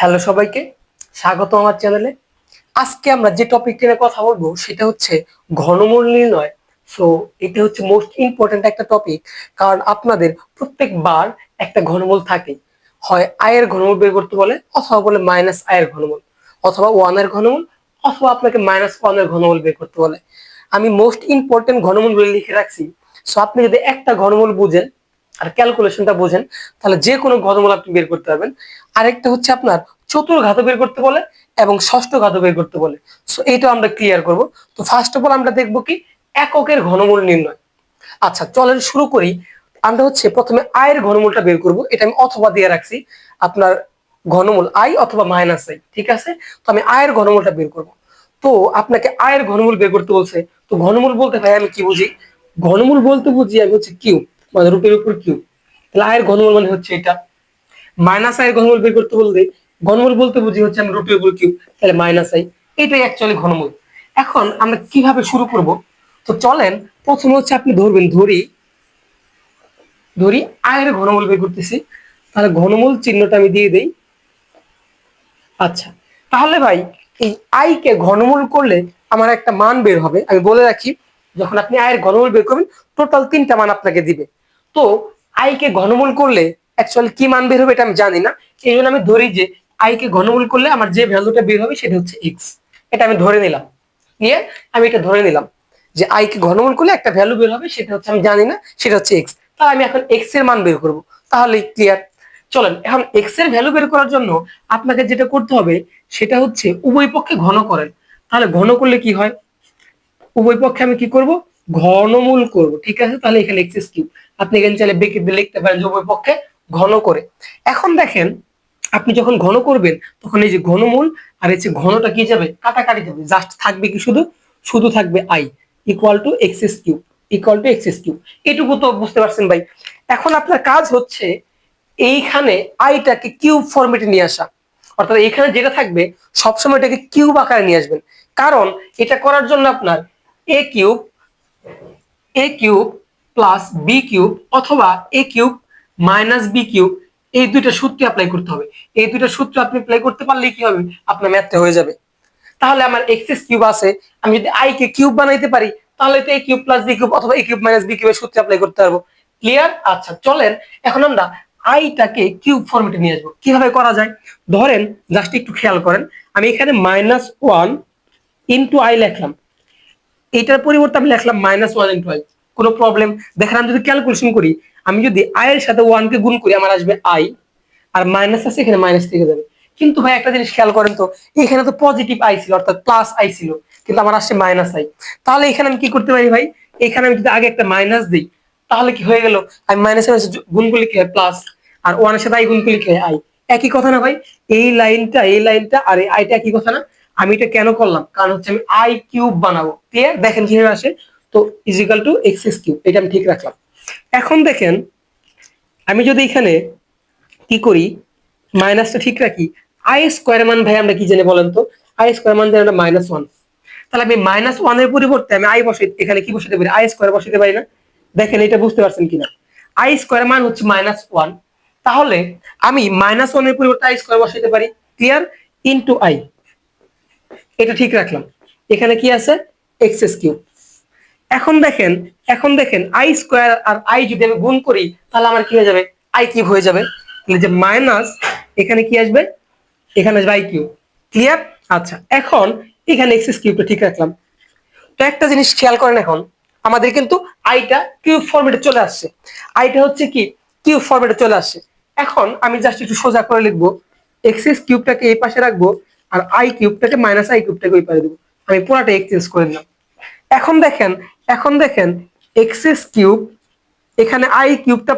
Hello সবাইকে স্বাগত আমার চ্যানেলে আজকে আমরা যে টপিক নিয়ে কথা বলব সেটা হচ্ছে ঘনমূল নির্ণয়। সো এটা হচ্ছে মোস্ট ইম্পর্ট্যান্ট একটা টপিক কারণ আপনাদের প্রত্যেকবার একটা ঘনমূল থাকে। হয় আয়ের ঘনমূল বের করতে বলে, অথবা বলে মাইনাস আয়ের ঘনমূল, অথবা ওয়ানের ঘনমূল, অথবা আপনাকে মাইনাস ওয়ানের ঘনমূল বের করতে বলে। আমি মোস্ট ইম্পর্টেন্ট ঘনমূলগুলো লিখে রাখছি। সো আপনি যদি একটা ঘনমূল বুঝেন, আর ক্যালকুলেশনটা বোঝেন, তাহলে যে কোনো ঘনমূল আপনি বের করতে পারবেন। আরেকটা হচ্ছে আপনার চতুর্ঘাত বের করতে বলে এবং ষষ্ঠ ঘাত বের করতে বলে। সো এটা আমরা ক্লিয়ার করব। তো ফার্স্ট অফ অল আমরা দেখব কি এককের ঘনমূল নির্ণয়। আচ্ছা চলেন শুরু করি। আমরা হচ্ছে প্রথমে আয়ের ঘনমূলটা বের করব। এটা আমি অথবা দিয়ে রাখছি। আপনার ঘনমূল আই অথবা মাইনাস আই ঠিক আছে? তো আমি আয়ের ঘনমূলটা বের করব। তো আপনাকে আয়ের ঘনমূল বের করতে বলছে। তো ঘনমূল বলতে ভাই আমি কি বুঝি? ঘনমূল বলতে বুঝি আমি হচ্ছে কিউব মানে রূপের উপর কিউব। তাহলে আয়ের ঘনমূল মানে হচ্ছে এটা। মাইনাস আয়ের ঘনমূল বের করতে বলতে, ঘনমূল বলতে বুঝি হচ্ছে আমি রুটের উপর কিউব তাহলে মাইনাস আই এটাই অ্যাকচুয়ালি ঘনমূল। এখন আমরা কীভাবে শুরু করব? তো চলেন, প্রথমে হচ্ছে আপনি ধরবেন, ধরি ধরি আয়ের ঘনমূল বের করতেছি। তাহলে ঘনমূল চিহ্নটা আমি দিয়ে দেই। আচ্ছা তাহলে ভাই, এই আই কে ঘনমূল করলে আমার একটা মান বের হবে। আমি বলে রাখি, যখন আপনি আয়ের ঘনমূল বের করবেন টোটাল তিনটা মান আপনাকে দিবে। তো আই কে ঘনমূল করলে অ্যাকচুয়ালি কি মান বের হবে এটা আমি জানি না। এই জন্য আমি ধরি যে আই কে ঘনমূল করলে আমার যে ভ্যালুটা বের হবে সেটা হচ্ছে এক্স এটা আমি ধরে নিলাম। নিয়ে আমি এটা ধরে নিলাম। যে আই কে ঘনমূল করলে একটা ভ্যালু বের হবে, সেটা হচ্ছে আমি জানি না, সেটা হচ্ছে এক্স তাহলে আমি এখন এক্সের মান বের করব। তাহলে ক্লিয়ার চলেন, এখন এক্সের ভ্যালু বের করার জন্য আপনাকে যেটা করতে হবে, সেটা হচ্ছে উভয় পক্ষে ঘন করেন। তাহলে ঘন করলে কি হয়? উভয় পক্ষে আমি কি করব? ঘনমূল করব। ঠিক আছে? তাহলে এখানে এক্স কিউব আপনি এখানে চাইলে লিখতে পারেন যে উভয় পক্ষে ঘন করে। এখন দেখেন, আপনি যখন ঘন করবেন, তখন এই যে ঘনমূল আর এই যে ঘনটা কি যাবে? কাটাকাটি যাবে। জাস্ট থাকবে কি শুধু? শুধু থাকবে I equal to X S cube equal to X S cube এটুকু তো বুঝতে পারছেন ভাই। এখন আপনার কাজ হচ্ছে এইখানে আইটাকে কিউব ফরম্যাটে নিয়ে আসা। অর্থাৎ এখানে যেটা থাকবে, সবসময় এটাকে কিউব আকারে নিয়ে আসবেন। কারণ এটা করার জন্য আপনার A cube A cube plus B cube অথবা A cube minus B cube এই দুইটা সূত্র অ্যাপ্লাই করতে হবে। এই দুইটা সূত্র আপনি অ্যাপ্লাই করতে পারলে কি হবে? আপনার ম্যাথটা হয়ে যাবে। তাহলে আমার এক্সেস কিউব আছে, আমি যদি আই কে কিউব বানাইতে পারি, তাহলে তো A cube plus B cube অথবা এ কিউব মাইনাস বি কিউবের সূত্র অ্যাপ্লাই করতে পারব। ক্লিয়ার আচ্ছা চলেন, এখন আমরা আইটাকে কিউব ফরম্যাটে নিয়ে আসব। কীভাবে করা যায়? ধরেন জাস্ট একটু খেয়াল করেন, আমি এখানে মাইনাস ওয়ান ইন্টু আই লিখলাম। এটার পরিবর্তে আমি লিখলাম মাইনাস ওয়ান ইন্টু আই কোনো প্রবলেম দেখেন আমি যদি ক্যালকুলেশন করি, আমি যদি আই এর সাথে ওয়ান কে গুণ করি, আমার আসবে আই আর মাইনাস আছে, এখানে মাইনাস থেকে যাবে। কিন্তু ভাই, একটা জিনিস খেয়াল করেন তো, এখানে তো পজিটিভ আই ছিল, অর্থাৎ প্লাস আই ছিল, কিন্তু আমার আসছে মাইনাস আই তাহলে এখানে আমি কি করতে পারি ভাই? এখানে আমি যদি আগে একটা মাইনাস দিই, তাহলে কি হয়ে গেল? আমি মাইনাসের গুণ করলে কি হয়? প্লাস আর ওয়ানের সাথে আই গুণ করলে কি হয়? আই একই কথা না ভাই, এই লাইনটা এই লাইনটা আর এই আইটা একই কথা না। আমি এটা কেন করলাম? কারণ হচ্ছে আমি আই কিউব বানাবো। ক্লিয়ার দেখেন কীভাবে আসে। তো equal to X S cube এটা আমি ঠিক রাখলাম। এখন দেখেন, আমি যদি এখানে কি করি, মাইনাসটা ঠিক রাখি আই স্কোয়ার মান ভাই আমরা কি জানি বলেন তো? আই স্কোয়ার মান জানি আমরা মাইনাস ওয়ান তাহলে আমি মাইনাস ওয়ানের পরিবর্তে আমি আই বসে এখানে কি বসাতে পারি? আই স্কোয়ার বসাতে পারি না। দেখেন, এটা বুঝতে পারছেন কিনা? আই স্কোয়ার মান হচ্ছে মাইনাস ওয়ান তাহলে আমি মাইনাস ওয়ানের পরিবর্তে আই স্কোয়ার বসাতে পারি। ক্লিয়ার ইনটু আই এটা ঠিক রাখলাম। এখানে কি আছে? এক্স এস কিউব এখন দেখেন এখন দেখেন আই স্কোয়ার আর আই যদি আমি গুণ করি, তাহলে আমার কি হয়ে যাবে? আই কিউব হয়ে যাবে। তাহলে যে মাইনাস এখানে কি আসবে? এখানে আসবে আই কিউব ক্লিয়ার আচ্ছা এখন এখানে এক্স এস কিউবটা ঠিক রাখলাম। তো একটা জিনিস খেয়াল করেন এখন, আমাদের কিন্তু আইটা কিউব ফরম্যাটে চলে আসছে। আইটা হচ্ছে কি? কিউব ফরম্যাটে চলে আসছে। এখন আমি জাস্ট একটু সোজা করে লিখব। এক্স এস কিউবটাকে এই পাশে রাখব, আর আই কিউবটাকে মাইনাস আই কিউবটাকে ওই পাশে দেবো। আমি পুরাটা এক্সচেঞ্জ করে দিলাম এখন দেখেন এখন দেখেন এক্স এস কিউব এখানে আই কিউবটা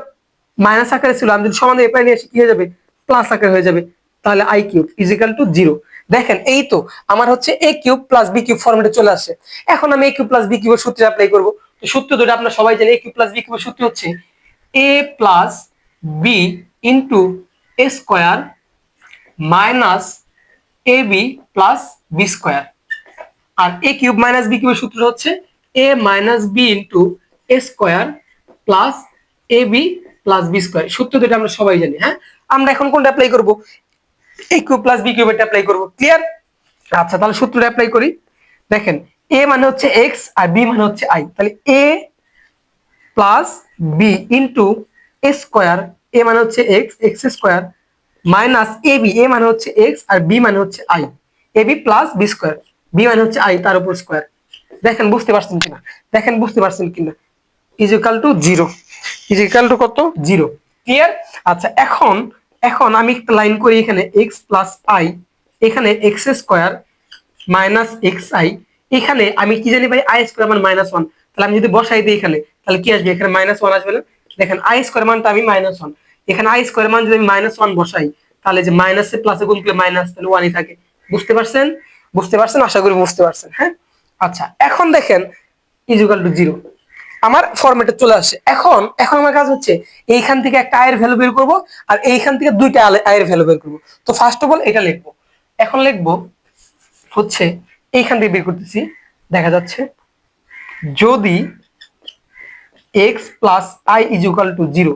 মাইনাস আকারে ছিল, আমি যদি সমান এপারে নিয়ে আসি, কি হয়ে যাবে? প্লাস আকারে হয়ে যাবে। তাহলে I cube equal to zero দেখেন, এই তো আমার হচ্ছে A cube plus B cube ফর্মেটে চলে আসছে এখন আমি এ কিউব প্লাস বি কিউবের সূত্রে অ্যাপ্লাই করব। তো সূত্র দুটো আপনারা সবাই জানেন এ কিউব প্লাস বি কিউবের সূত্র হচ্ছে A plus B into A square minus A B plus B square R A cube minus B কিউবের সূত্র হচ্ছে A minus B into A square plus A B plus B square সূত্র দুটো আমরা সবাই জানি হ্যাঁ? আমরা এখন কোনটা অ্যাপ্লাই করব? A cube plus B cube এটা অ্যাপ্লাই করব। ক্লিয়ার আচ্ছা তাহলে সূত্রটা অ্যাপ্লাই করি। দেখেন এ মানে হচ্ছে এক্স আর বি মানে হচ্ছে আই তাহলে A plus B into A square A মানে হচ্ছে X X square minus A B A মানে হচ্ছে এক্স আর বি মানে হচ্ছে I A B plus B square B মানে হচ্ছে আই তার উপর স্কোয়ার দেখেন, বুঝতে পারছেন কিনা? দেখেন, বুঝতে পারছেন কিনা? Is equal to zero is to কত? জিরো ক্লিয়ার আচ্ছা এখন এখন আমি একটা লাইন করি এখানে এক্স প্লাস আই এখানে X square minus X I এখানে আমি কি জানি ভাই? আই স্কোয়ার মানে মাইনাস ওয়ান তাহলে আমি যদি বসাই দিই এখানে, তাহলে কি আসবে? এখানে মাইনাস ওয়ান আসবে না? দেখেন আই স্কোয়ার মানটা আমি মাইনাস ওয়ান এখানে আই স্কোয়ার মান যদি আমি মাইনাস ওয়ান বসাই, তাহলে যে মাইনাসে প্লাসে গুণ করলে মাইনাস তাহলে ওয়ানই থাকে। বুঝতে পারছেন? বুঝতে পারছেন? আশা করি বুঝতে পারছেন হ্যাঁ? আচ্ছা এখন দেখেন ইজুকাল টু জিরো আমার ফরম্যাটে চলে আসে। এখন এখন আমার কাজ হচ্ছে এইখান থেকে একটা আয়ের ভ্যালু বের করব আর এইখান থেকে দুইটা আয়ের ভ্যালু বের করব। তো ফার্স্ট অফ অল এটা লিখব। এখন লিখব হচ্ছে এইখান থেকে বের করতেছি। দেখা যাচ্ছে যদি X plus I is to zero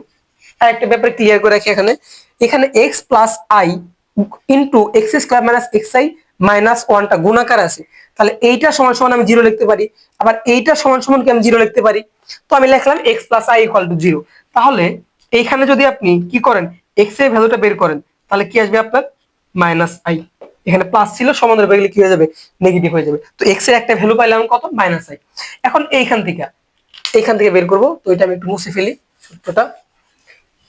একটা ব্যাপার ক্লিয়ার করে রাখি এখানে। এখানে X plus I into X square minus X I minus ওয়ানটা গুণাকার আছে, তাহলে এইটা সমান সমান আমি জিরো লিখতে পারি, আবার এইটা সমান সমান কি আমি জিরো লিখতে পারি? তো আমি লিখলাম X plus I equal to zero তাহলে এইখানে যদি আপনি কি করেন এক্সের ভ্যালুটা বের করেন, তাহলে কি আসবে আপনার? মাইনাস আই এখানে প্লাস ছিল সমানের বের গেলে কি হয়ে যাবে? নেগেটিভ হয়ে যাবে। তো এক্সের একটা ভ্যালু পাইলাম কত? মাইনাস আই এখন এইখান থেকে এইখান থেকে বের করব। তো এটা আমি একটু মুছে ফেলি, সূত্রটা।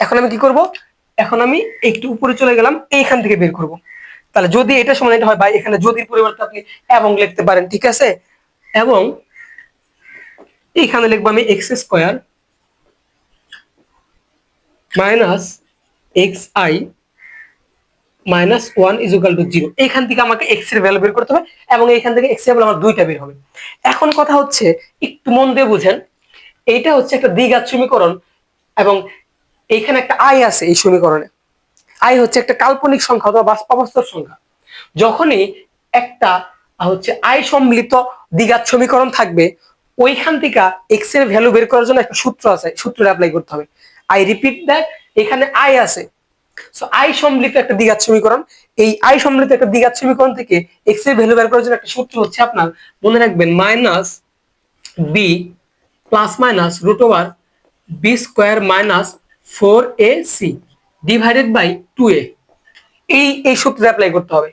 এখন আমি কি করব? এখন আমি একটু উপরে চলে গেলাম, এইখান থেকে বের করব। তাহলে যদি এটা সমান এটা হয়, ভাই, এখানে যদির পরিবর্তে আপনি এবং লিখতে পারেন, ঠিক আছে? এবং এইখানে লিখব আমি X square minus X I minus one equal to zero এখান থেকে আমাকে এক্সের ভ্যালু বের করতে হবে এবং এইখান থেকে এক্সের ভ্যালু আমার দুইটা বের হবে। এখন কথা হচ্ছে, একটু মন দিয়ে বুঝেন, এইটা হচ্ছে একটা দ্বিঘাত সমীকরণ এবং এইখানে একটা আই আছে এই সমীকরণে। আই হচ্ছে একটা কাল্পনিক সংখ্যা অথবা বাস্তব সংখ্যা। যখনই একটা হচ্ছে আই সম্মিলিত দ্বিঘাত সমীকরণ থাকবে, ওইখান থেকে এক্সের ভ্যালু বের করার জন্য একটা সূত্র আছে, সূত্রটা অ্যাপ্লাই করতে হবে। আই রিপিট দ্যাট এখানে আই আছে। সো আই সম্মিলিত একটা দ্বিঘাত সমীকরণ, এই আই সম্মিলিত একটা দ্বিঘাত সমীকরণ থেকে এক্সের ভ্যালু বের করার জন্য একটা সূত্র হচ্ছে আপনার, মনে রাখবেন minus B plus minus root over B square minus four A C divided by two A এই এই সূত্রে অ্যাপ্লাই করতে হবে।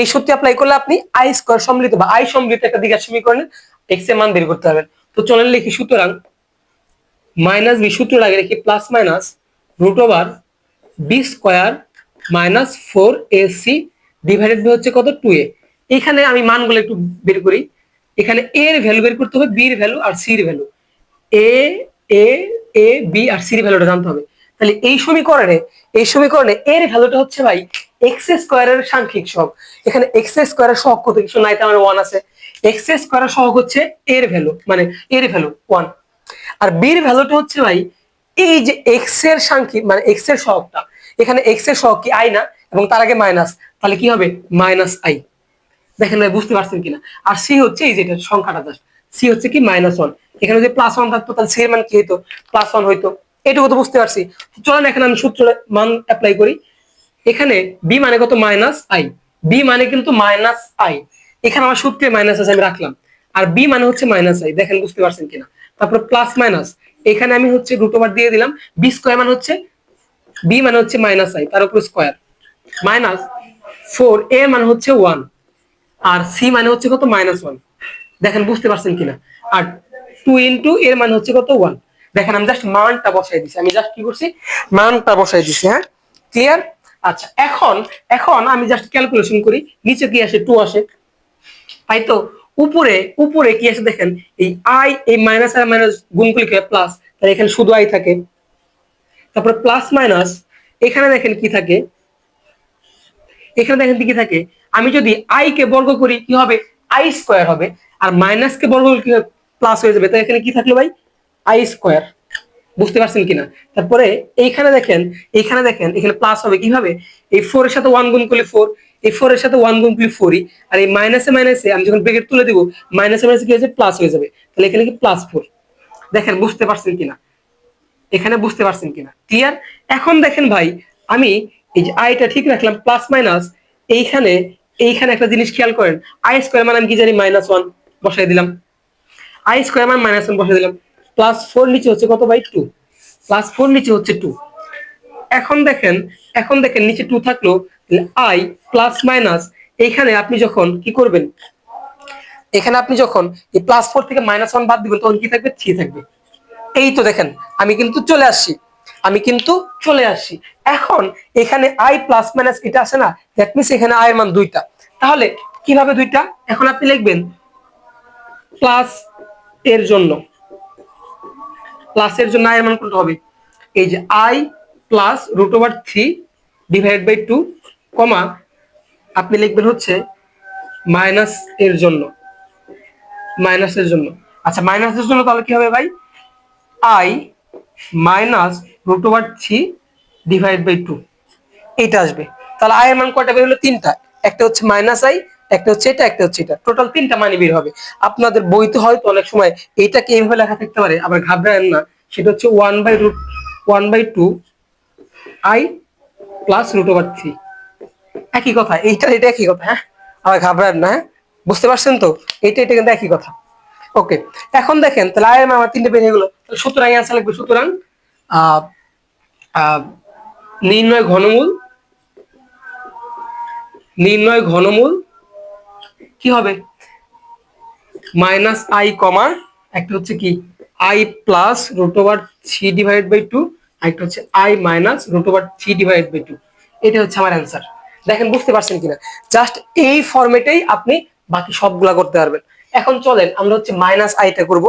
এই সূত্রে অ্যাপ্লাই করলে আপনি আই স্কোয়ার সম্মিলিত বা আই সম্মিলিত একটা দ্বিঘাত সমীকরণের এক্সের মান বের করতে পারবেন। তো চলেন লিখি সুতরাং মাইনাস বি সূত্র লাগে রেখে plus minus root over B square minus four A C divided by হচ্ছে কত? টু এ এখানে আমি মানগুলো একটু বের করি। এখানে এ এর ভ্যালু বের করতে হবে বি এর ভ্যালু আর সি এর value A A A B R C এর ভ্যালুটা জানতে হবে। তাহলে এই সমীকরণে এই সমীকরণে এর ভ্যালুটা হচ্ছে ভাই এক্স স্কোয়ারের সাংখ্যিক সহগ। এখানে এক্স স্কোয়ারের সহগ কত? কিছু নাই তার ওয়ান আছে। এক্স স্কোয়ারের সহগ হচ্ছে এর ভ্যালু মানে এর ভ্যালু ওয়ান আর বির ভ্যালুটা হচ্ছে ভাই এই যে এক্সের সাংখ্যিক মানে এক্সের সহগটা। এখানে এক্সের সহগ কি আই না? এবং তার আগে মাইনাস তাহলে কি হবে? মাইনাস আই দেখেন ভাই, বুঝতে পারছেন কিনা? আর সি হচ্ছে এই যেটা সংখ্যাটা জাস্ট। সি হচ্ছে কি মাইনাস ওয়ান এখানে যদি প্লাস ওয়ান থাকতো, তাহলে সি এর মান কি হইতো? প্লাস ওয়ান হইতো। এটুকু তো বুঝতে পারছি। চলেন এখানে আমি সূত্র মান অ্যাপ্লাই করি। এখানে বি মানে কত? মাইনাস আই বি মানে কিন্তু মাইনাস আই এখানে আমার সূত্রে মাইনাস আছে, আমি রাখলাম। আর বি মানে হচ্ছে মাইনাস আই দেখেন, বুঝতে পারছেন কিনা? তারপর প্লাস মাইনাস এখানে আমি হচ্ছে রুট ওভার দিয়ে দিলাম। বি স্কোয়ার মানে হচ্ছে বি মানে হচ্ছে মাইনাস আই তার উপর স্কোয়ার মাইনাস ফোর এ মানে হচ্ছে ওয়ান আর সি মানে হচ্ছে কত? মাইনাস ওয়ান দেখেন, বুঝতে পারছেন কিনা? আর টু ইন্টু এর মানে হচ্ছে কত? ওয়ান দেখেন, আমি জাস্ট মানটা বসাই দিছি। আমি জাস্ট কি করছি? মানটা বসাই দিছি হ্যাঁ? ক্লিয়ার আচ্ছা এখন এখন আমি জাস্ট ক্যালকুলেশন করি, নিচে কি আসে? টু আসে। তাই তো? উপরে উপরে কি আছে দেখেন? এই আই এই মাইনাস আর মাইনাস গুণ করলে কি প্লাস তাহলে এখানে শুধু আই থাকে। তারপর প্লাস মাইনাস এখানে দেখেন কি থাকে? এখানে দেখেন কি থাকে? আমি যদি আই কে বর্গ করি, কি হবে? আই স্কোয়ার হবে। আর মাইনাস কে বর্গ কি প্লাস হয়ে যাবে। তাই এখানে কি থাকল ভাই? আই স্কোয়ার বুঝতে পারছেন কিনা? তারপরে এইখানে দেখেন এইখানে দেখেন, এখানে প্লাস হবে কীভাবে? এই ফোর এর সাথে ওয়ান গুণ করলে ফোর এই ফোর এর সাথে ওয়ান গুণ করলে ফোরই আর এই মাইনাসে মাইনাসে আমি যখন ব্রেকেট তুলে দিব মাইনাসে মাইনাসে কি হয়েছে প্লাস হয়ে যাবে। তাহলে এখানে কি প্লাস ফোর দেখেন, বুঝতে পারছেন কিনা? এখানে বুঝতে পারছেন কিনা? ক্লিয়ার এখন দেখেন ভাই, আমি এই যে আইটা ঠিক রাখলাম প্লাস মাইনাস এইখানে এইখানে একটা জিনিস খেয়াল করেন। আই স্কোয়ার মানে আমি কি জানি? মাইনাস ওয়ান বসাই দিলাম। আই স্কোয়ার মানে মাইনাস ওয়ান বসাই দিলাম। প্লাস ফোর নিচে হচ্ছে কত বাই টু প্লাস ফোর নিচে হচ্ছে টু এখন দেখেন এখন দেখেন নিচে টু থাকল আই প্লাস মাইনাস এখানে আপনি যখন কি করবেন? এখানে আপনি যখন এই প্লাস ফোর থেকে মাইনাস ওয়ান বাদ দিবেন, তখন কি থাকবে? থ্রি থাকবে। এই তো দেখেন, আমি কিন্তু চলে আসছি। আমি কিন্তু চলে আসছি। এখন এখানে আই প্লাস মাইনাস এটা আসে না দ্যাট মিনস এখানে আই আয়ের মান দুইটা। তাহলে কীভাবে দুইটা? এখন আপনি লিখবেন প্লাস এর জন্য। প্লাস এর জন্য আয়ের মান কোনটা হবে? এই যে I plus root over three divide by two comma আপনি লিখবেন হচ্ছে মাইনাস এর জন্য। মাইনাসের জন্য। আচ্ছা মাইনাসের জন্য তাহলে কি হবে ভাই? I minus root over three divide by two এইটা আসবে। তাহলে আয়ের মান কয়টা বের হলো? তিনটা। একটা হচ্ছে মাইনাস আই একটা হচ্ছে এটা, একটা হচ্ছে এটা। টোটাল তিনটা মানে বের হবে। আপনাদের বইতে হয়তো অনেক সময় এইটাকে এইভাবে লেখা থাকতে পারে, আবার ঘাবড়ায়েন না। সেটা হচ্ছে one by root one by two I plus root over three একই কথা, এইটা এটা একই কথা হ্যাঁ? আবার ঘাবড়ান না হ্যাঁ? বুঝতে পারছেন তো? এইটা, এটা কিন্তু একই কথা। ওকে এখন দেখেন, তাহলে মান আমার তিনটে বেরিয়ে গেলো। সুতরাং অ্যান্সার লিখবে সুতরাং নির্ণয় ঘনমূল নির্ণয় ঘনমূল কি হবে? মাইনাস আই কমা, একটা হচ্ছে কি? I plus root over three divide by two একটা হচ্ছে I minus root over three divide by two এটা হচ্ছে আমার অ্যান্সার দেখেন, বুঝতে পারছেন কিনা? জাস্ট এই ফরম্যাটেই আপনি বাকি সবগুলা করতে পারবেন। এখন চলেন, আমরা হচ্ছে মাইনাস আইটা করব।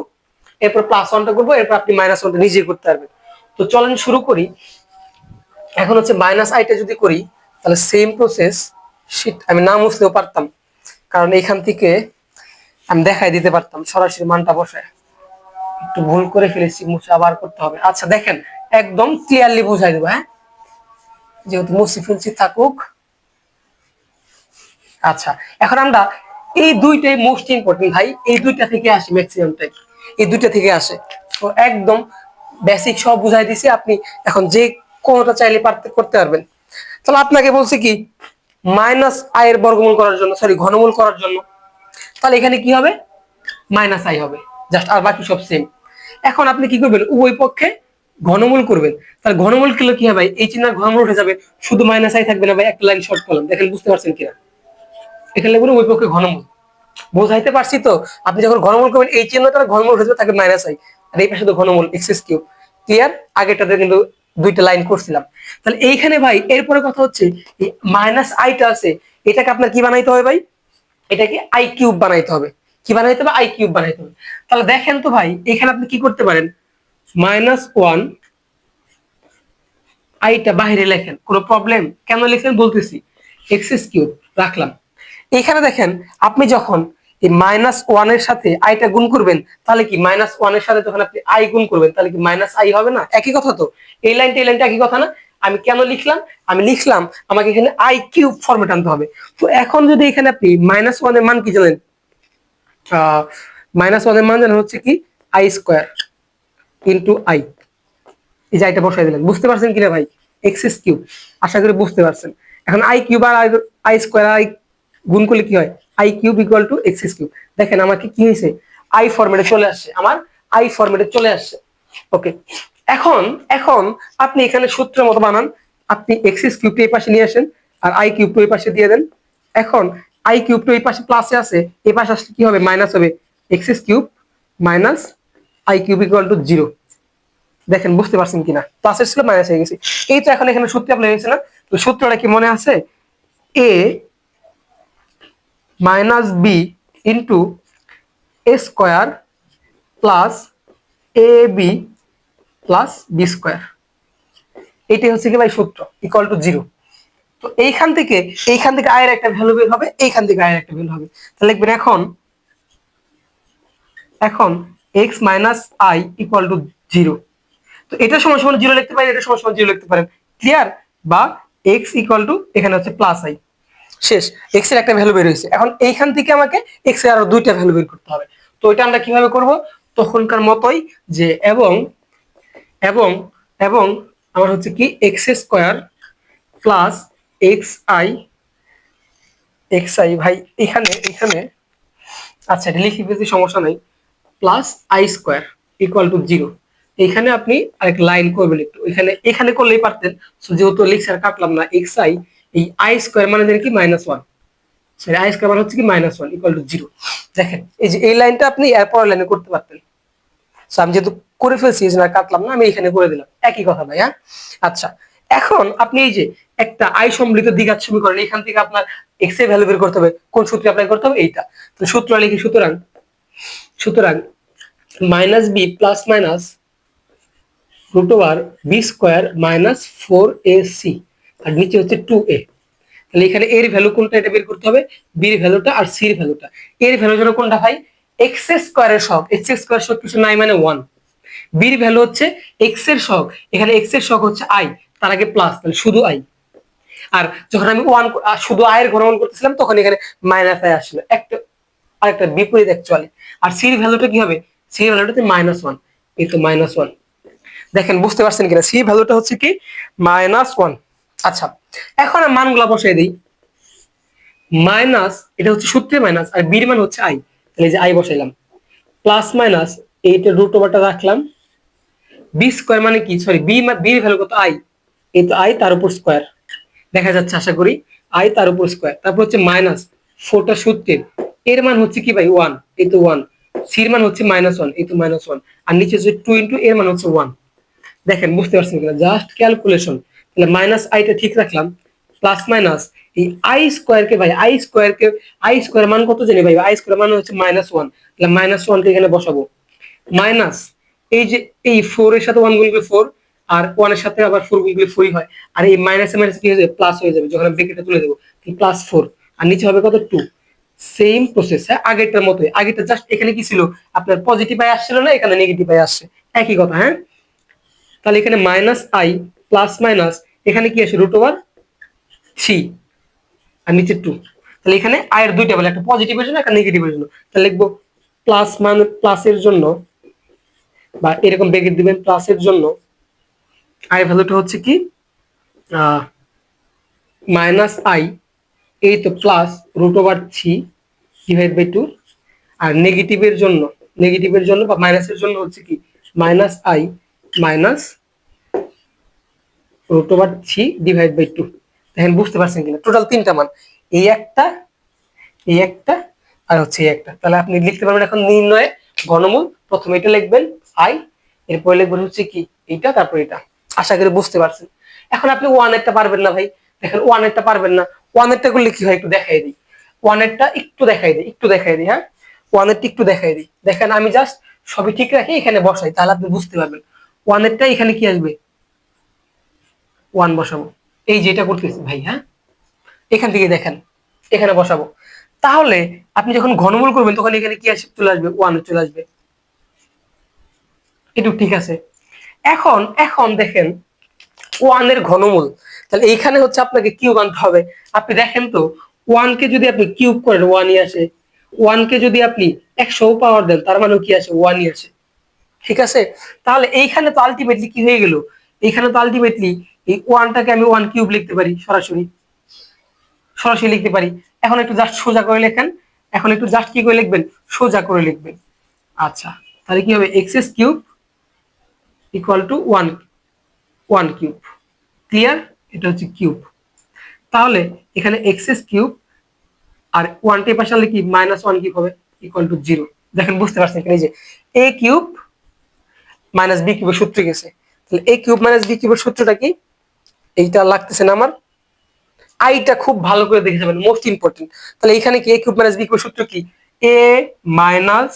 এরপর প্লাস ওয়ানটা করব, এরপর আপনি মাইনাস ওয়ানটা নিজেই করতে পারবেন। তো চলেন শুরু করি। এখন হচ্ছে মাইনাস আইটা যদি করি, তাহলে সেম প্রসেস আমি না মুছলেও পারতাম। কারণ এখান থেকে আমি দেখাই দিতে পারতাম, সরাসরি মানটা বসে। একটু ভুল করে ফেলেছি, মুছে আবার করতে হবে। আচ্ছা দেখেন, একদম ক্লিয়ারলি বুঝাই দেবো হ্যাঁ? যেহেতু মুছে ফেলছি থাকুক। আচ্ছা এখন আমরা এই দুইটাই মোস্ট ইম্পর্টেন্ট ভাই। এই দুইটা থেকে আসে ম্যাক্সিমাম টাইম এই দুইটা থেকে আসে। তো একদম বেসিক সব বুঝাই দিছি, আপনি এখন যে কোনোটা চাইলে পারতে করতে পারবেন। তাহলে আপনাকে বলছি কি মাইনাস আয়ের বর্গমূল করার জন্য সরি ঘনমূল করার জন্য, তাহলে এখানে কি হবে? মাইনাস আই হবে জাস্ট আর বাকি সব সেম এখন আপনি কি করবেন? উভয় পক্ষে ঘনমূল করবেন। তাহলে ঘনমূল করলে কি হবে? এই চিহ্ন ঘনমূল উঠে যাবে, শুধু মাইনাস আই থাকবে না ভাই, একটা লাইন শর্ট করলাম দেখেন, বুঝতে পারছেন কিনা? এখানে লিখবেন উভয় পক্ষে ঘনমূল। বোঝাইতে পারছি তো? আপনি যখন ঘনমূল করবেন, এই চিহ্নটা ঘনমূল উঠে যাবে তাকে মাইনাস আই আর এই পাশে তো ঘনমূল এক্সেস কিউব ক্লিয়ার আগেটাতে কিন্তু দুইটা লাইন করছিলাম। তাহলে এইখানে ভাই, এরপরে কথা হচ্ছে মাইনাস আইটা আছে, এটাকে আপনার কি বানাইতে হবে ভাই? এটাকে আই কিউব বানাইতে হবে। কি বানাইতে হবে? আই কিউব বানাইতে হবে। তাহলে দেখেন তো ভাই, এখানে আপনি কি করতে পারেন? মাইনাস ওয়ান আইটা বাইরে লেখেন। কোনো প্রবলেম কেন লেখেন বলতেছি। এক্সেস কিউব রাখলাম। এখানে দেখেন, আপনি যখন এই মাইনাস ওয়ানের সাথে আইটা গুণ করবেন, তাহলে কি মাইনাস ওয়ানের সাথে যখন আপনি আই গুণ করবেন, তাহলে কি মাইনাস আই হবে না? একই কথা তো? এই লাইনটা এই লাইনটা একই কথা না? আমি কেন লিখলাম? আমি লিখলাম, আমাকে এখানে আই কিউব ফরম্যাট আনতে হবে। তো এখন যদি এখানে আপনি মাইনাস ওয়ানের মান কি জানেন? মাইনাস ওয়ানের মান জানেন হচ্ছে কি আই স্কোয়ার ইন্টু আই এই যে আইটা বসাই দিলেন, বুঝতে পারছেন কিনা ভাই? এক্সেস কিউব আশা করি বুঝতে পারছেন। এখন আই কিউব আর আই স্কোয়ার আই গুণ করলে কি হয়? I cube equal to X's cube দেখেন আমাকে কি হয়েছে? আই ফরম্যাটে চলে আসছে। আমার আই ফরম্যাটে চলে আসছে। ওকে এখন এখন আপনি এখানে সূত্রের মতো বানান। আপনি এক্সেস কিউবটা এই পাশে নিয়ে আসেন আর আই কিউবটা এই পাশে দিয়ে দেন। এখন আই কিউবটা এই পাশে প্লাসে আছে এই পাশে আসলে কি হবে? মাইনাস হবে। X's cube minus I cube equal to zero দেখেন, বুঝতে পারছেন কিনা? প্লাসের ছিল মাইনাস হয়ে গেছে। এই তো এখন এখানে সূত্র অ্যাপ্লাই হয়েছে না? তো সূত্রটা কি মনে আছে? A minus B into A square plus A B plus B square এটাই হচ্ছে কি ভাই সূত্র ইকুয়াল টু জিরো তো এইখান থেকে এইখান থেকে আয়ের একটা ভ্যালু বের হবে, এইখান থেকে আয়ের একটা ভ্যালু হবে। তাহলে লিখবেন এখন এখন X minus I equal to zero তো এটা সমান সমান জিরো লিখতে পারেন, এটা সমান সমান জিরো লিখতে পারেন। ক্লিয়ার বা এক্স ইকুয়াল টু এখানে হচ্ছে প্লাস আই শেষ এক্সের একটা ভ্যালু বের হয়েছে। এখন এইখান থেকে আমাকে এক্সের আরও দুইটা ভ্যালু বের করতে হবে। তো এটা আমরা কীভাবে করব? তখনকার মতোই যে এবং এবং এবং আমার হচ্ছে কি X square plus X I X I ভাই, এখানে এখানে আচ্ছা এটা লিখে ফেলছি, সমস্যা নাই। Plus I square equal to zero এখানে আপনি আরেক লাইন করবেন একটু। এখানে এখানে করলেই পারতেন। সো যেহেতু লিখছে কাটলাম না এক্স আই এই আই স্কোয়ার মানে কি? Minus one sorry I square মানে হচ্ছে কি? Minus one equal to zero দেখেন, এই যে এই লাইনটা আপনি এরপর লাইনে করতে পারতেন। সো আমি যেহেতু করে ফেলছি, এই কাটলাম না, আমি এখানে করে দিলাম। একই কথা ভাই হ্যাঁ আচ্ছা এখন আপনি এই যে একটা আই সম্মিলিত দ্বিঘাত সমীকরণ, এখান থেকে আপনার এক্সের ভ্যালু বের করতে হবে। কোন সূত্রে অ্যাপ্লাই করতে হবে? এইটা। তো সূত্র লিখি, সুতরাং সুতরাং minus B plus minus root over B square minus four A C আর নিচে হচ্ছে টু এ তাহলে এখানে এর ভ্যালু কোনটা এটা বের করতে হবে? বির ভ্যালুটা আর সির ভ্যালুটা এর ভ্যালু যেন কোনটা ভাই? এক্স স্কোয়ারের সহগ। এক্স স্কোয়ার সহগ কিছু নাই মানে ওয়ান বির ভ্যালু হচ্ছে এক্সের সহগ। এখানে এক্সের সহগ হচ্ছে আই তার আগে প্লাস তাহলে শুধু আই আর যখন আমি ওয়ান শুধু আয়ের ঘনমান করতেছিলাম, তখন এখানে মাইনাস আই আসছিল একটা, আরেকটা বিপরীত অ্যাকচুয়ালি আর সির ভ্যালুটা কি হবে? সির ভ্যালুটাতে মাইনাস ওয়ান এই তো মাইনাস ওয়ান দেখেন, বুঝতে পারছেন কিনা? সি ভ্যালুটা হচ্ছে কি? মাইনাস ওয়ান আচ্ছা এখন মানগুলা বসাই দিই। মাইনাস, এটা হচ্ছে সূত্রে মাইনাস আর বির মান হচ্ছে আই তাহলে যে আই বসাইলাম। প্লাস মাইনাস, এইটা রুট ওভারটা রাখলাম। বি স্কোয়ার মানে কি? সরি বি বির ভ্যালু কত? আই এই তো আই তার উপর স্কোয়ার দেখা যাচ্ছে, আশা করি আই তার উপর স্কোয়ার তারপর হচ্ছে মাইনাস ফোরটা সূত্রের এর মান হচ্ছে কি ভাই? ওয়ান এই তো ওয়ান সির মান হচ্ছে মাইনাস ওয়ান এই তো মাইনাস ওয়ান আর নিচে হচ্ছে টু ইন্টু এর মান হচ্ছে ওয়ান দেখেন, বুঝতে পারছেন কিনা? জাস্ট ক্যালকুলেশন তাহলে মাইনাস আইটা ঠিক রাখলাম প্লাস মাইনাস এই আই স্কোয়ার কে ভাই আই স্কোয়ার কে আই স্কোয়ার মান কত জানি ভাই? আই স্কোয়ার মান হচ্ছে মাইনাস ওয়ান তাহলে মাইনাস ওয়ানকে এখানে বসাবো। মাইনাস এই যে, এই ফোর এর সাথে ওয়ান গুণলে ফোর আর ওয়ানের সাথে আবার ফোর গুণলে ফোরই হয়। আর এই মাইনাস মাইনাস কি হয়ে যাবে? প্লাস হয়ে যাবে, যখন আমি ব্রেকেটটা তুলে দেবো প্লাস ফোর আর নিচে হবে কত? টু সেম প্রসেস হ্যাঁ? আগেরটার মতোই। আগেরটা জাস্ট এখানে কি ছিল? আপনার পজিটিভ আই আসছিল না, এখানে নেগেটিভ আই আসছে। একই কথা হ্যাঁ? তাহলে এখানে মাইনাস আই প্লাস মাইনাস এখানে কি আসে? রুট ওভার থ্রি আর নিচে টু তাহলে এখানে আয়ের দুইটা বলে, একটা পজিটিভের জন্য, একটা নেগেটিভের জন্য। তাহলে লিখব প্লাস মান প্লাসের জন্য, বা এরকম ব্রেকেট দিবেন প্লাসের জন্য আই ভ্যালুটা হচ্ছে কি? মাইনাস আই এই তো plus root over three divide by two আর নেগেটিভের জন্য নেগেটিভের জন্য বা মাইনাসের জন্য হচ্ছে কি? Minus I minus root over three divide by two. দেখেন, বুঝতে পারছেন কিনা? টোটাল তিনটা মান। এই একটা এই একটা, আর হচ্ছে এই একটা। তাহলে আপনি লিখতে পারবেন এখন নির্ণয়ে ঘনমূল। প্রথমে এটা লিখবেন আই এরপরে লিখবেন হচ্ছে কি? এইটা, তারপর এটা। আশা করি বুঝতে পারছেন। এখন আপনি ওয়ান এরটা পারবেন না ভাই। দেখেন ওয়ান এরটা পারবেন না। ওয়ান এরটা করলে কি হয়? একটু দেখাই দিই। ওয়ান এরটা একটু দেখাই দিই, একটু দেখাই দিই হ্যাঁ? ওয়ান এরটা একটু দেখাই দিই। দেখেন, আমি জাস্ট সবই ঠিক রাখি, এখানে বসাই। তাহলে আপনি বুঝতে পারবেন। ওয়ান এরটা এখানে কি আসবে? ওয়ান বসাবো। এই যেটা করতেছি ভাই হ্যাঁ? এখান থেকে দেখেন, এখানে বসাবো। তাহলে আপনি যখন ঘনমূল করবেন, তখন এখানে কি আসবে চলে আসবে ওয়ান চলে আসবে। একটু ঠিক আছে। এখন এখন দেখেন ওয়ানের ঘনমূল। তাহলে এইখানে হচ্ছে আপনাকে কিউব আনতে হবে। আপনি দেখেন তো ওয়ানকে যদি আপনি কিউব করেন ওয়ানই আসে। ওয়ানকে যদি আপনি একশো পাওয়ার দেন, তার মানে কি আসে? ওয়ানই আসে। ঠিক আছে? তাহলে এইখানে তো আলটিমেটলি কি হয়ে গেল? এইখানে তো আলটিমেটলি এই ওয়ানটাকে আমি ওয়ান কিউব লিখতে পারি, সরাসরি। সরাসরি লিখতে পারি। এখন একটু জাস্ট সোজা করে লেখেন। এখন একটু জাস্ট কি করে লিখবেন? সোজা করে লিখবেন। আচ্ছা তাহলে কি হবে? X S cube equal to one one cube clear এটা হচ্ছে কিউব তাহলে এখানে এক্স এস কিউব আর ওয়ানটি পাশে আনলে কি? মাইনাস ওয়ান কিউব হবে ইকুয়াল টু জিরো দেখেন, বুঝতে পারছেন এখানে যে এ কিউব মাইনাস বি কিউবের সূত্র গেছে। তাহলে এ কিউব মাইনাস বি কিউবের সূত্রটা কি? এইটা লাগতেছে না আমার। আইটা খুব ভালো করে দেখে যাবেন মোস্ট ইম্পর্টেন্ট তাহলে এখানে কি এ কিউব মাইনাস বি সূত্র কি? A minus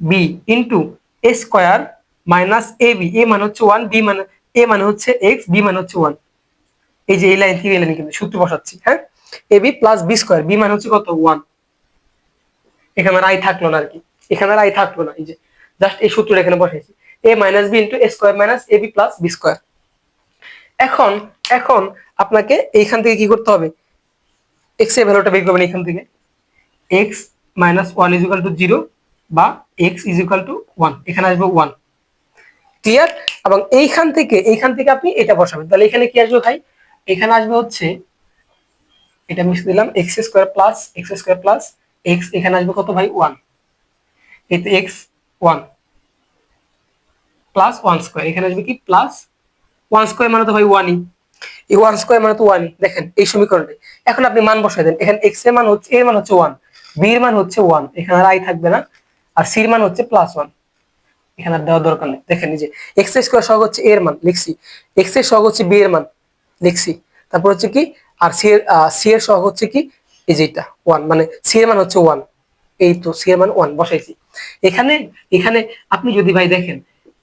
B into A square minus A B A মানে হচ্ছে ওয়ান বি মানে এ মানে হচ্ছে এক্স বি মানে হচ্ছে ওয়ান এই যে এই লাইন থেকে এই লাইন কিন্তু সূত্র বসাচ্ছি হ্যাঁ? A B plus B square B মানে হচ্ছে কত? ওয়ান এখানে আর আই থাকল না আর কি। এখানে আর আই থাকল না, এই যে। জাস্ট এই সূত্রটা এখানে বসাইছি। A minus B into A square minus A B plus B square এখন এখন আপনাকে এইখান থেকে কি করতে হবে? এক্সের ভ্যালুটা বের করবেন এখান থেকে। X minus one is equal to zero বা X is equal to one এখানে আসবে ওয়ান ক্লিয়ার এবং এইখান থেকে এইখান থেকে আপনি এটা বসাবেন। তাহলে এখানে কি আসবে ভাই? এখানে আসবে হচ্ছে, এটা মিশ দিলাম X square plus X square plus X এখানে আসবে কত ভাই? ওয়ান এতে X one plus one square এখানে আসবে কি? প্লাস ওয়ান স্কোয়ার মানে তো ভাই ওয়ানই এই ওয়ান স্কোয়ার মানে তো ওয়ানই দেখেন, এই সমীকরণে। এখন আপনি মান বসাই দেন। এখানে এক্সের মান হচ্ছে, এর মান হচ্ছে ওয়ান বি এর মান হচ্ছে ওয়ান এখানে আর আই থাকবে না। আর সির মান হচ্ছে প্লাস ওয়ান এখানে আর দেওয়ার দরকার নেই। দেখেন যে এক্স স্কোয়ার সহগ হচ্ছে এর মান, লিখছি। এক্সের সহগ হচ্ছে বি এর মান, লিখছি। তারপর হচ্ছে কি? আর সি এর সি এর সহগ হচ্ছে কি? এই যে এটা ওয়ান মানে সি এর মান হচ্ছে ওয়ান এই তো সি এর মান ওয়ান বসাইছি। এখানে এখানে আপনি যদি ভাই দেখেন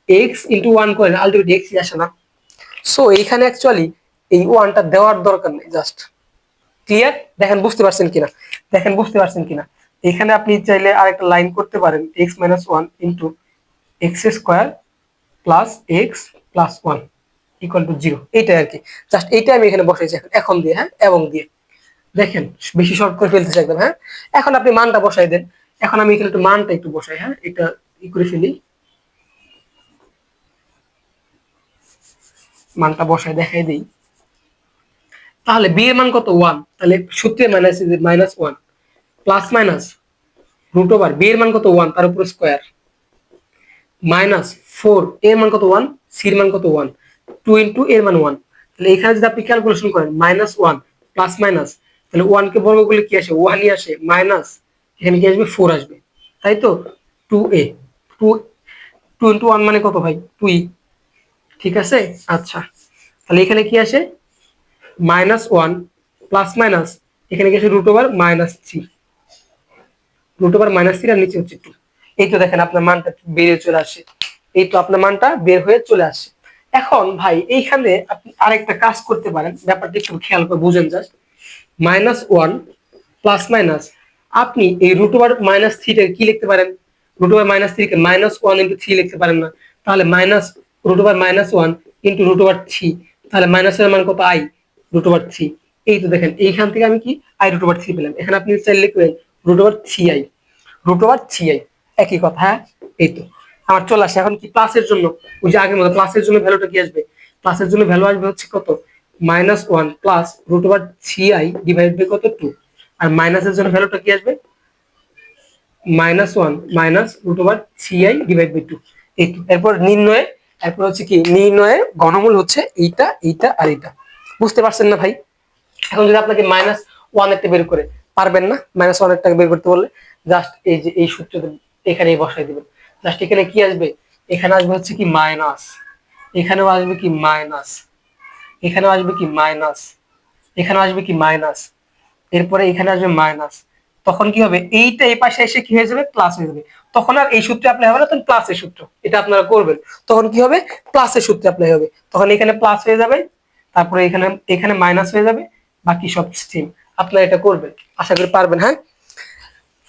এক্স ইন্টু ওয়ান করেন আলটিমেট এক্স আসে না। সো এইখানে অ্যাকচুয়ালি এই ওয়ানটা দেওয়ার দরকার নেই জাস্ট ক্লিয়ার দেখেন, বুঝতে পারছেন কিনা? দেখেন, বুঝতে পারছেন কিনা? এখানে আপনি চাইলে আরেকটা লাইন করতে পারেন X minus one into X square plus X plus one equal to zero এইটাই আর কি জাস্ট এইটাই আমি এখানে বসাইছি এখন। এখন দিয়ে হ্যাঁ? এবং দিয়ে। দেখেন, বেশি শর্ট করে ফেলতেছি একদম হ্যাঁ? এখন আপনি মানটা বসাই দেন। এখন আমি এখানে একটু মানটা একটু বসাই হ্যাঁ? এটা ই করে ফেলি মানটা বসাই দেখাই দিই। তাহলে বি এর মান কত? ওয়ান তাহলে সূত্রে minus is minus one plus minus root over B এর মান কত? ওয়ান তার উপর স্কোয়ার মাইনাস ফোর এর মান কত? ওয়ান সির মান কত? ওয়ান টু ইন্টু এর মান ওয়ান তাহলে এখানে যদি আপনি ক্যালকুলেশন করেন মাইনাস ওয়ান প্লাস মাইনাস তাহলে ওয়ান কে বর্গ করলে কি আসে? ওয়ানই আসে। মাইনাস এখানে কি আসবে? ফোর আসবে। তাই তো? Two A two two into one মানে কত ভাই? টুই ঠিক আছে? আচ্ছা। তাহলে এখানে কি আসে? মাইনাস ওয়ান প্লাস মাইনাস, এখানে কি আসে? Root over minus three. Root over minus three আর নিচে হচ্ছে টু। এই তো দেখেন আপনার মানটা বেড়ে চলে আসে। এই তো আপনার মানটা বের হয়ে চলে আসে। এখন ভাই, এইখানে আপনি আরেকটা কাজ করতে পারেন। ব্যাপারটা একটু খেয়াল করে বুঝেন just. Minus one plus minus, আপনি এই রুট ওভার মাইনাস থ্রিটাকে কি লিখতে পারেন? রুট ওভার মাইনাস থ্রিকে মাইনাস ওয়ান ইন্টু থ্রি লিখতে পারেন না। তাহলে minus root over minus one into root over three তাহলে মাইনাসের মান কত? আই রুট ওভার থ্রি এই তো দেখেন, এইখান থেকে আমি কি? আই রুট ওভার থ্রি পেলাম। এখানে আপনি চাইলে লিখবেন root over three I root over three I একই কথা হ্যাঁ? এই তো। আমার চলে আসে, এখন কি? প্লাসের জন্য। ওই যে আগের মতো প্লাসের জন্য ভ্যালুটা কি আসবে? প্লাসের জন্য ভ্যালু আসবে হচ্ছে কত? Minus one plus root over three I divide by কত? টু আর মাইনাসের জন্য ভ্যালুটা কি আসবে? Minus one minus root over three I divide by two এই এরপর নির্ণয়ে এরপর হচ্ছে কি নির্ণয়ে ঘনমূল হচ্ছে এইটা এইটা আর এইটা। বুঝতে পারছেন না ভাই? এখন যদি আপনাকে মাইনাস ওয়ান একটা বের করে, পারবেন না? মাইনাস ওয়ান একটা বের করতে বললে জাস্ট এই যে, এই সূত্রটা এখানেই বসাই দিবেন। জাস্ট এখানে কি আসবে? এখানে আসবে হচ্ছে কি মাইনাস এখানেও আসবে কি মাইনাস এখানেও আসবে কি মাইনাস এখানেও আসবে কি মাইনাস এরপরে এখানে আসবে মাইনাস তখন কি হবে? এইটা এই পাশে এসে কি হয়ে যাবে? প্লাস হয়ে যাবে। তখন আর এই সূত্রে অ্যাপ্লাই হবে না, তখন প্লাসের সূত্র, এটা আপনারা করবেন। তখন কি হবে? প্লাসের সূত্রে অ্যাপ্লাই হবে। তখন এখানে প্লাস হয়ে যাবে, তারপরে এখানে এখানে মাইনাস হয়ে যাবে, বাকি সব স্ট্রিম আপনারা এটা করবেন, আশা করি পারবেন হ্যাঁ?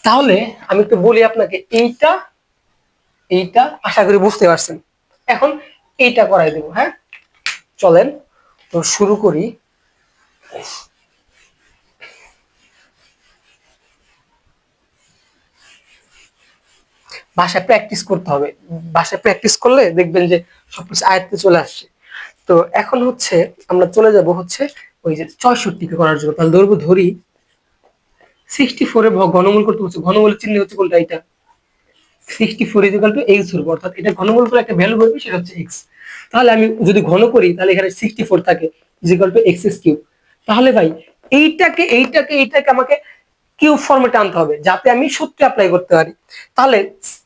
তাহলে আমি একটু বলি আপনাকে, এইটা এইটা আশা করি বুঝতে পারছেন। এখন এইটা করাই দেবো হ্যাঁ? চলেন, তো শুরু করি। ভাষায় প্র্যাকটিস করতে হবে। ভাষায় প্র্যাকটিস করলে দেখবেন যে সবকিছু আয়ত্তে চলে আসছে। তো এখন হচ্ছে আমরা চলে যাব হচ্ছে ওই যে ছয়ষট্টিকে করার জন্য। তাহলে ধরবো ধরি সিক্সটি ফোরে ঘনমূল করতে হচ্ছে ঘনমূলের চিহ্ন হচ্ছে কোনটা? এটা sixty four is equal to X ধরবো। অর্থাৎ এটা ঘনমূল করে একটা ভ্যালু বলবে সেটা হচ্ছে এক্স তাহলে আমি যদি ঘন করি, তাহলে এখানে সিক্সটি ফোর থাকে is equal to x S cube তাহলে ভাই, এইটাকে এইটাকে এইটাকে আমাকে কিউব ফর্মেটে আনতে হবে, যাতে আমি সূত্রে অ্যাপ্লাই করতে পারি। তাহলে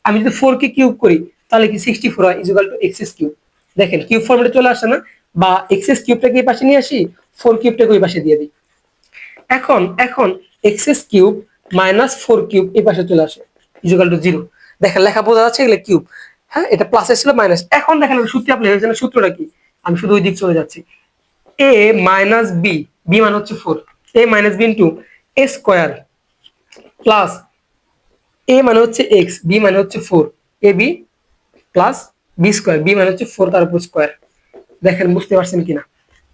আমি যদি ফোর কে কিউব করি, তাহলে কি সিক্সটি ফোর হয় is equal to X cube দেখেন, কিউব ফর্মেটে চলে আসে না, বা এক্স কিউবটাকে এই পাশে নিয়ে আসি ফোর কিউবটাকে ওই পাশে দিয়ে দিই। এখন এখন X cube minus four cube এই পাশে চলে আসে ইজিক্যাল টু জিরো দেখেন, লেখা বোঝা যাচ্ছে এগুলো কিউব হ্যাঁ এটা প্লাসে ছিল মাইনাস এখন দেখেন সূত্র অ্যাপ্লাই হয়েছে না, সূত্রটা কি? আমি শুধু ওই দিক চলে যাচ্ছি। এ মাইনাস বি বি মানে হচ্ছে four A minus B into A square plus A মানে হচ্ছে এক্স বি মানে হচ্ছে four A B plus B square B মানে হচ্ছে ফোর তার উপর স্কোয়ার দেখেন, বুঝতে পারছেন কিনা?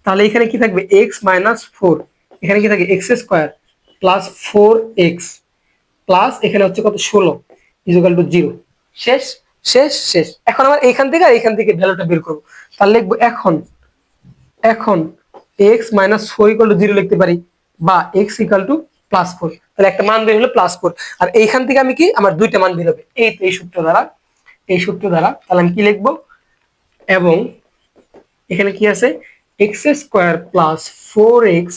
তাহলে এখানে কি থাকবে? এক্স মাইনাস ফোর এখানে কি থাকে? X square plus four X plus এখানে হচ্ছে কত? ষোলো ইজুকাল টু জিরো শেষ শেষ শেষ। এখন আমার এইখান থেকে আর এইখান থেকে ভ্যালুটা বের করব। তাহলে লিখব এখন এখন X minus four equal to zero লিখতে পারি বা X equal to plus four তাহলে একটা মান বের হলো প্লাস ফোর আর এইখান থেকে আমি কি? আমার দুইটা মান বের হবে। এই তো এই সূত্র দ্বারা, এই সূত্র দ্বারা তাহলে আমি কি লিখব? এবং এখানে কি আছে? X square plus four X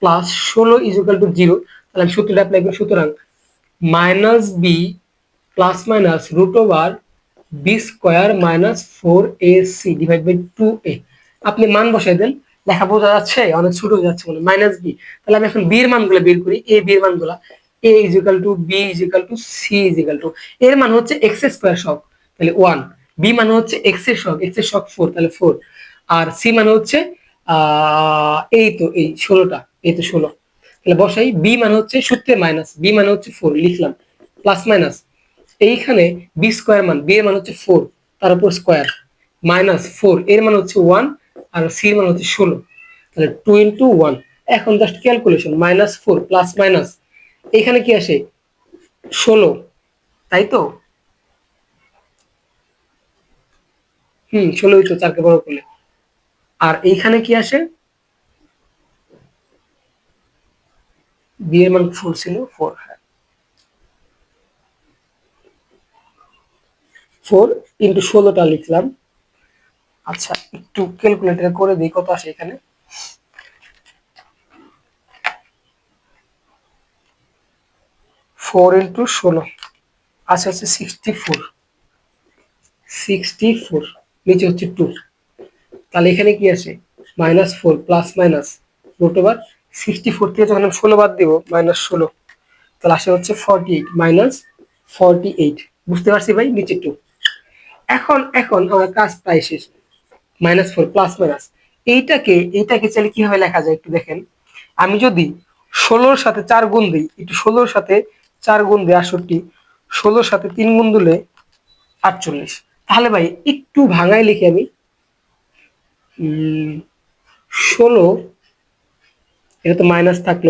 plus ষোলো ইজিক্যাল টু জিরো তাহলে আমি সূত্রটা অ্যাপ্লাই করি। সুতরাং minus B plus minus root over B square minus four A C divide by two A আপনি মান বসাই দেন। লেখা বোঝা যাচ্ছে, অনেক ছোট হয়ে যাচ্ছে মানে মাইনাস বি তাহলে আমি এখন বি এর মানগুলো বের করি এ বি এর মানগুলো। A is equal to B is equal to C is equal to এর মান হচ্ছে এক্স স্কোয়ার শক তাহলে ওয়ান বি মানে হচ্ছে এক্সের শক এক্সের শক ফোর তাহলে ফোর আর সি মানে হচ্ছে এই তো, এই ষোলোটা, এই তো ষোলো। তাহলে বসাই বি মানে হচ্ছে সূত্রে মাইনাস বি মানে হচ্ছে ফোর লিখলাম প্লাস মাইনাস এইখানে বি স্কোয়ার মান বি এর মান হচ্ছে ফোর তার উপর স্কোয়ার মাইনাস ফোর এর মান হচ্ছে ওয়ান আর সি মান হচ্ছে ষোলো। তাহলে টু ইন্টু ওয়ান এখন just calculation minus four plus minus এখানে কি আসে? ষোলো। তাই তো? হুম ষোলোই তো চারকে বড় করলে। আর এইখানে কি আসে? বি এর মান ফোর ছিল ফোর হ্যাঁ। ফোর ইন্টু ষোলোটা লিখলাম। আচ্ছা একটু ক্যালকুলেটর করে দিই কত আসে এখানে। ফোর ইন্টু ষোলো আচ্ছা হচ্ছে সিক্সটি ফোর সিক্সটি ফোর নিচে হচ্ছে টু তাহলে এখানে কি আছে minus four plus minus root over sixty four থেকে যখন ষোলো বাদ দেবো মাইনাস ষোলো, তাহলে আসে হচ্ছে forty eight minus forty eight বুঝতে পারছি ভাই? নিচে টু এখন এখন আমার কাজ প্রায় শেষ। মাইনাস ফোর প্লাস মাইনাস এইটাকে এইটাকে চাইলে কীভাবে লেখা যায় একটু দেখেন? আমি যদি ষোলোর সাথে চার গুণ দিই, একটু ষোলোর সাথে চার গুণ দিই, আটষট্টি, ষোলোর সাথে তিন গুণ দিলে আটচল্লিশ। তাহলে ভাই, একটু ভাঙায় লিখি আমি। ষোলো, এটা তো মাইনাস থাকল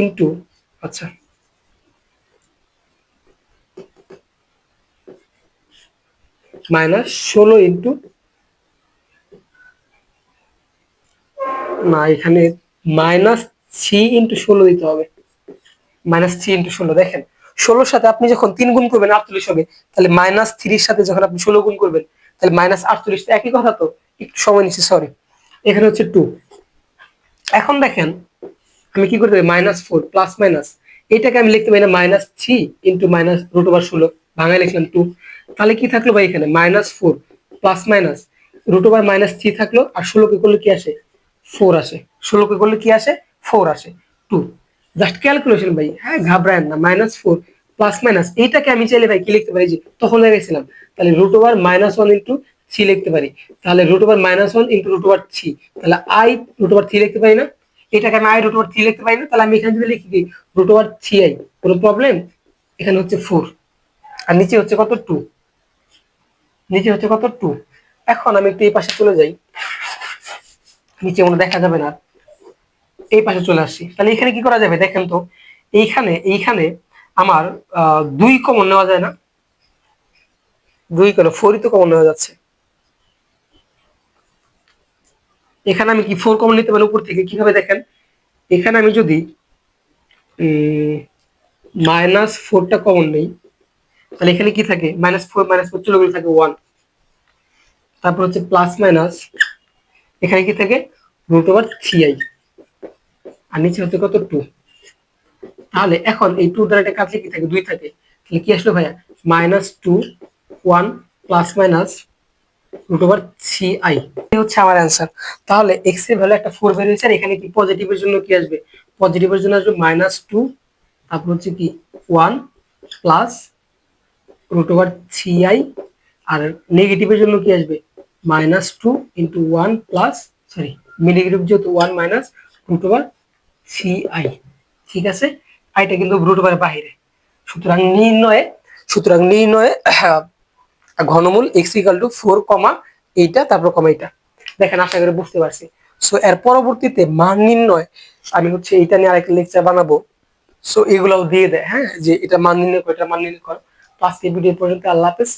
ইন্টু আচ্ছা। মাইনাস ষোলো ইন্টু না, এখানে মাইনাস থ্রি ইন্টু ষোলো দিতে হবে। মাইনাস থ্রি ইন্টু ষোলো, দেখেন। ষোলোর সাথে আপনি যখন তিন গুণ করবেন আটচল্লিশ হবে, তাহলে মাইনাস থ্রির সাথে যখন আপনি ষোলো গুণ করবেন, তাহলে মাইনাস আটচল্লিশ একই কথা তো? একটু সময় নিচ্ছি সরি এখানে হচ্ছে টু এখন দেখেন, আমি কি করতে পারি? মাইনাস ফোর প্লাস মাইনাস এটাকে আমি লিখতে পারি না minus three into minus root over ষোলো, বাংলায় লিখলাম টু তাহলে কি থাকল ভাই এখানে? Minus four plus minus root over minus three থাকল, আর ষোলোকে করলে কি আসে? ফোর আসে। ষোলোকে করলে কি আসে? ফোর আসে। টু জাস্ট ক্যালকুলেশন ভাই। হ্যাঁ ঘাবড়ায়েন না। মাইনাস ফোর প্লাস মাইনাস এইটাকে আমি চাইলে ভাই কি লিখতে পারি? যে তখন গেছিলাম তাহলে root over minus one into three লিখতে পারি। তাহলে root over minus one into root over three তাহলে আই রুট ওভার থ্রি লিখতে পারি না? এটাকে আমি আই রুট ওভার থ্রি লিখতে পারি না? তাহলে আমি এখানে যদি লিখি কি? রুট ওভার থ্রি আই কোনো প্রবলেম এখানে হচ্ছে ফোর আর নিচে হচ্ছে কত? টু নিচে হচ্ছে কত? টু এখন আমি একটু এই পাশে চলে যাই। নিচে মনে দেখা যাবে না। এই পাশে চলে আসছি। তাহলে এখানে কি করা যাবে দেখেন তো, এইখানে এইখানে আমার দুই কমন নেওয়া যায় না। দুই কেন ফোরই তো কমন নেওয়া যাচ্ছে। এখানে আমি কি ফোর কমন নিতে পারি উপর থেকে? কীভাবে দেখেন? এখানে আমি যদি মাইনাস ফোরটা কমন নেই, তাহলে এখানে কি থাকে? মাইনাস ফোর মাইনাস ফোর চলে গেলে থাকে ওয়ান তারপর হচ্ছে প্লাস মাইনাস এখানে কি থাকে? রুট ওভার থ্রি আই আর নিচে হচ্ছে কত? টু তাহলে এখন এই টু দ্বারা এটা কাটলে কি থাকে? দুই থাকে। তাহলে কি আসলো ভাইয়া? Minus two one plus minus root over three I হচ্ছে আমার অ্যান্সার তাহলে এক্সের ভ্যালু একটা ফোর আর এখানে কি পজিটিভের জন্য কি আসবে? পজিটিভের জন্য আসবে মাইনাস টু তারপর হচ্ছে কি one plus root over three I আর নেগেটিভের জন্য কি আসবে? Minus two into one plus sorry negative যেহেতু one minus root over three I ঠিক আছে? আইটা কিন্তু রুট ওভারের বাহিরে। সুতরাং নির্ণয়ে সুতরাং নির্ণয়ে ঘনমূল এক্স ইকাল টু ফোর কমা এইটা, তারপর কমা এইটা। দেখেন, আশা করে বুঝতে পারছি। সো এর পরবর্তীতে মান নির্ণয় আমি হচ্ছে এইটা নিয়ে আরেকটা লেকচার বানাবো। সো এগুলাও দিয়ে দেয় হ্যাঁ? যে এটা মান নির্ণয় করো, এটা মান নির্ণয় করো। তো আজকে ভিডিও পর্যন্ত, আল্লাহ হাফেজ।